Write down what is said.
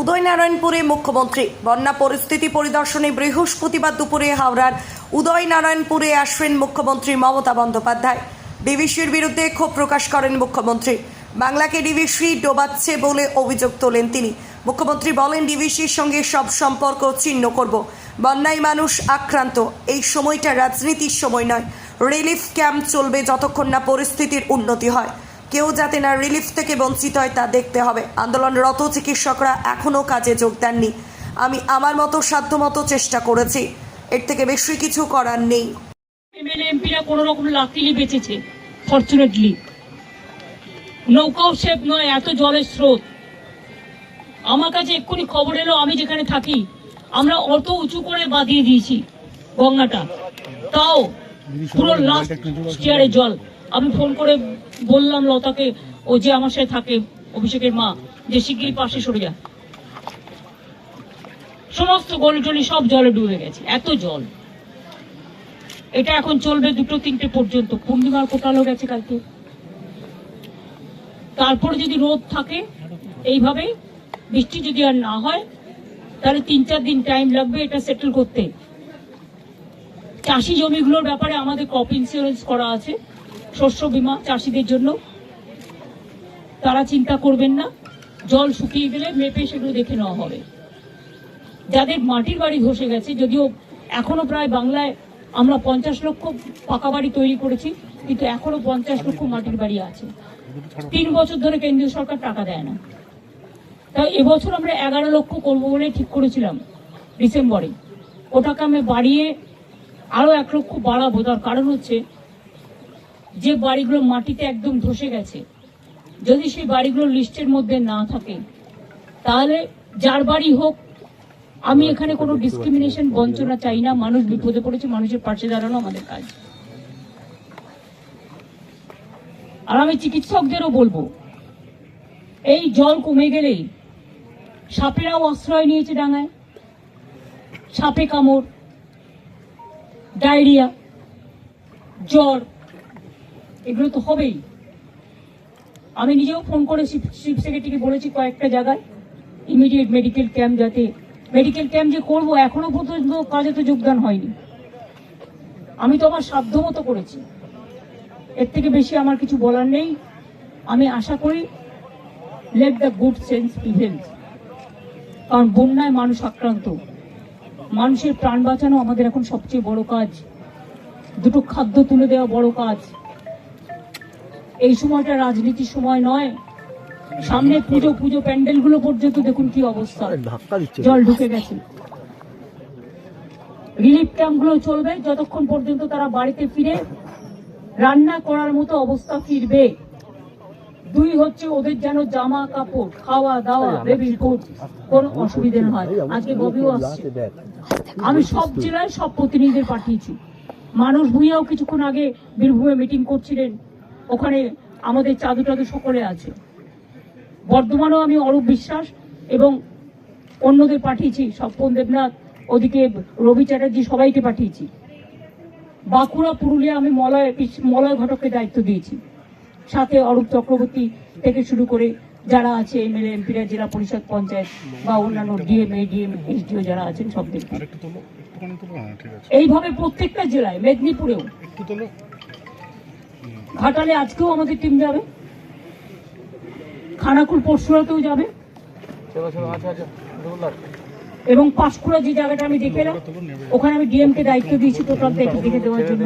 উদয়নারায়ণপুরে মুখ্যমন্ত্রী। বন্যা পরিস্থিতি পরিদর্শনে বৃহস্পতিবার দুপুরে হাওড়ার উদয়নারায়ণপুরে আসবেন মুখ্যমন্ত্রী মমতা বন্দ্যোপাধ্যায়। ডিভিসির বিরুদ্ধে ক্ষোভ প্রকাশ করেন মুখ্যমন্ত্রী। বাংলাকে ডিভিসি ডোবাচ্ছে বলে অভিযোগ তোলেন তিনি। মুখ্যমন্ত্রী বলেন ডিভিসির সঙ্গে সব সম্পর্ক ছিন্ন করব। বন্যায় মানুষ আক্রান্ত। এই সময়টা রাজনীতির সময় নয়। রিলিফ ক্যাম্প চলবে যতক্ষণ না পরিস্থিতির উন্নতি হয়। কেউ যাতে না রিলিফ থেকে বঞ্চিত হয় তা দেখতে হবে। আন্দোলনরত চিকিৎসকরা এখনও কাজে যোগ দেননি। আমি আমার মতো সাধ্যমতো চেষ্টা করেছি। এর থেকে বেশি কিছু করার নেই। এমএলএ, এমপিরা কোনো রকম বেঁচেছে ফর্চুনেটলি নৌকাও সেফ নয়, এত জলের স্রোত। আমার কাছে এক্ষুনি খবর এলো, আমি যেখানে থাকি, আমরা অত উঁচু করে বাঁধিয়ে দিয়েছি গঙ্গাটা। তাও পুরো লাস্ট চেয়ারে জল। আমি ফোন করে বললাম লতাকে, ও যে আমার সাথে থাকে, অভিষেকের মা, যে শিগগিরই পাশে সরে যা। সমস্ত গলি টলি সব জলে ডুবে গেছে, এত জল। এটা এখন চলবে দুটো তিনটে পর্যন্ত পূর্ণিমার কোটালো গেছে কালকে। তারপরে যদি রোদ থাকে এইভাবে বৃষ্টি যদি আর না হয়, তাহলে তিন চার দিন টাইম লাগবে এটা সেটেল করতে। চাষি জমিগুলোর ব্যাপারে আমাদের ক্রপ ইন্স্যুরেন্স করা আছে। শস্য বীমা চাষিদের জন্য। তারা চিন্তা করবেন না, জল শুকিয়ে গেলে মেপে সেগুলো দেখে নেওয়া হবে। যাদের মাটির বাড়ি ধসে গেছে, যদিও এখনও প্রায় বাংলায় আমরা পঞ্চাশ লক্ষ পাকা বাড়ি তৈরি করেছি, কিন্তু এখনও পঞ্চাশ লক্ষ মাটির বাড়ি আছে। তিন বছর ধরে কেন্দ্রীয় সরকার টাকা দেয় না। তাই এবছর আমরা এগারো লক্ষ করব বলে ঠিক করেছিলাম ডিসেম্বরে। ওটাকে আমি বাড়িয়ে আরও এক লক্ষ বাড়াবো। তার কারণ হচ্ছে যে বাড়িগুলো মাটিতে একদম ধসে গেছে, যদি সেই বাড়িগুলো লিস্টের মধ্যে না থাকে, তাহলে যার বাড়ি হোক, আমি এখানে কোনো ডিসক্রিমিনেশন বঞ্চনা চাই না, মানুষ বিপদে পড়েছে, মানুষের পাশে দাঁড়ানো আমাদের কাজ। আর আমি চিকিৎসকদেরও বলব, এই জল কমে গেলেই সাপেরাও আশ্রয় নিয়েছে ডাঙায়, সাপে কামড়, ডায়রিয়া, জ্বর এগুলো তো হবেই। আমি নিজেও ফোন করে চিফ সেক্রেটারিকে বলেছি কয়েকটা জায়গায় ইমিডিয়েট মেডিকেল ক্যাম্প যাতে মেডিকেল ক্যাম্প যে করব এখনও পর্যন্ত কাজে তো যোগদান হয়নি। আমি তো আমার সাধ্য মতো করেছি। এর থেকে বেশি আমার কিছু বলার নেই। আমি আশা করি let the good sense prevail কারণ বন্যায় মানুষ আক্রান্ত। মানুষের প্রাণ বাঁচানো আমাদের এখন সবচেয়ে বড় কাজ। দুটো খাদ্য তুলে দেওয়া বড় কাজ। এই সময়টা রাজনীতির সময় নয়। সামনে পুজো পুজো প্যান্ডেলগুলো পর্যন্ত দেখুন কি অবস্থা। জল ঢুকে গেছে। রিলিফ ক্যাম্পগুলো চলবে যতক্ষণ পর্যন্ত তারা বাড়িতে ফিরে রান্না করার মতো অবস্থা ফিরবে। দুই হচ্ছে ওদের যেন জামা কাপড় খাওয়া দাওয়া বেবি ফুড কোনো অসুবিধে না হয় আজকে ববিও আসছে। আমি সব জেলায় সব প্রতিনিধিদের পাঠিয়েছি। মানুষ ভুইয়াও কিছুক্ষণ আগে বীরভূমে মিটিং করছিলেন। ওখানে আমাদের চাদু টাদু সকলে আছে। বর্ধমানেও আমি অরূপ বিশ্বাস এবং অন্যদের পাঠিয়েছি স্বপন দেবনাথ ওদিকে রবি চ্যাটার্জি সবাইকে পাঠিয়েছি। বাঁকুড়া পুরুলিয়া আমি মলয় মলয় ঘটককে দায়িত্ব দিয়েছি। সাথে অরূপ চক্রবর্তী থেকে শুরু করে যারা আছে এমএলএ এমপিরা জেলা পরিষদ পঞ্চায়েত বা অন্যান্য ডিএম এডিএম এসডিও যারা আছেন একটুখানি তোলো হ্যাঁ এইভাবে প্রত্যেকটা জেলায় মেদিনীপুরেও। ঘাটালে আজকেও আমাদের টিম যাবে। খানাকুল পরশুরাতেও যাবে। এবং পাঁশকুড়া যে জায়গাটা আমি দেখে এলাম, ওখানে আমি ডিএম কে দায়িত্ব দিয়েছি টোটাল দেখে দেখে দেওয়ার জন্য।